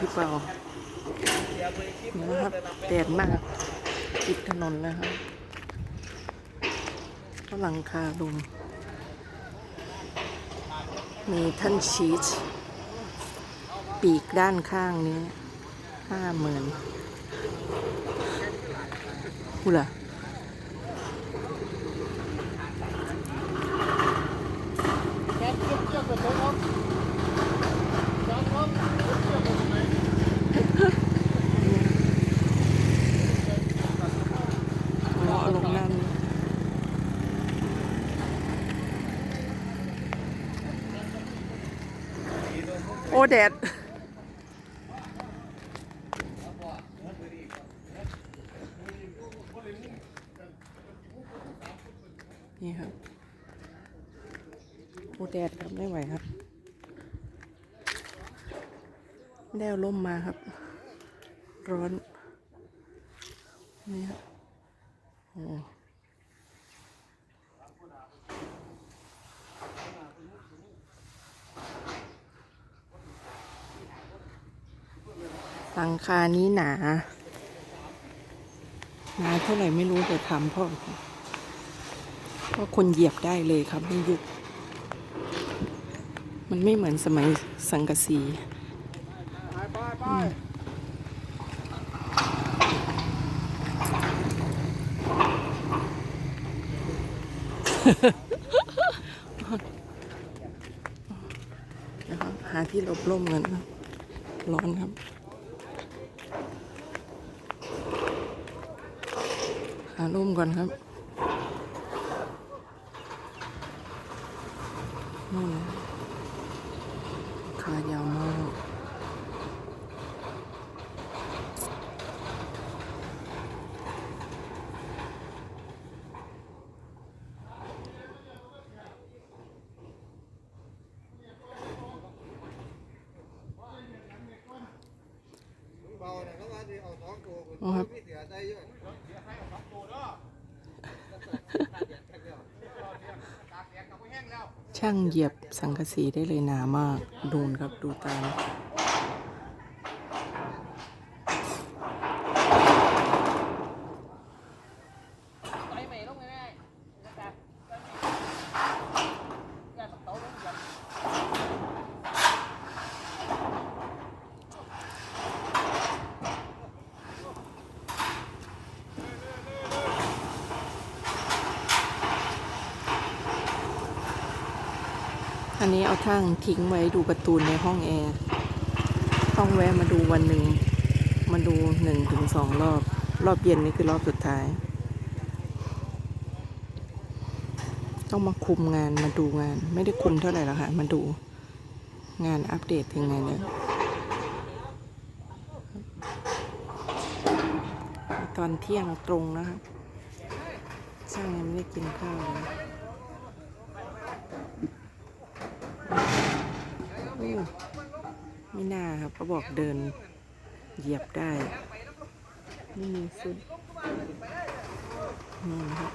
พี่เปานี่นะครับแดดมากปิดถนนแล้วครับก็หลังคาลงมีท่านชีสปีกด้านข้างนี้ห้าหมื่นกูล่ะอ๋อลงน้ำโอ้แดดนี่ครับโอ้แดดครับไม่ไหวครับได้เอาร่มมาครับ ร้อน นี่ครับโอ้ หลังคานี้หนา หนาเท่าไหร่ไม่รู้แต่ทำเพราะเพราะคนเหยียบได้เลยครับไม่ยุบมันไม่เหมือนสมัยสังกะสีนะครับหาที่หลบร่มกันร้อนครับ หาร่มก่อนครับนี่นขายาวมากเบาเนี่ยเขาว่าสิเอาสองตัวโอ้ครับ พี่เสือได้เยอะ ช่างเหยียบสังกะสีได้เลยหนามาก ดูนครับดูตาม อันนี้เอาทั้งทิ้งไว้ดูการ์ตูนในห้องแอร์ต้องแวะมาดูวันหนึ่ง มาดูหนึ่งถึงสองรอบ รอบเย็นนี่คือรอบสุดท้าย ต้องมาคุมงานมาดูงาน ไม่ได้คุมเท่าไหร่หรอกค่ะ มาดูงานอัปเดตถึงไงเนี่ยตอนเที่ยงตรงนะครับช่างยังไม่ได้กินข้าวเลย อู้ ไม่น่าครับเขาบอกเดินเหยียบได้ไม่มีสุดนู่นครับ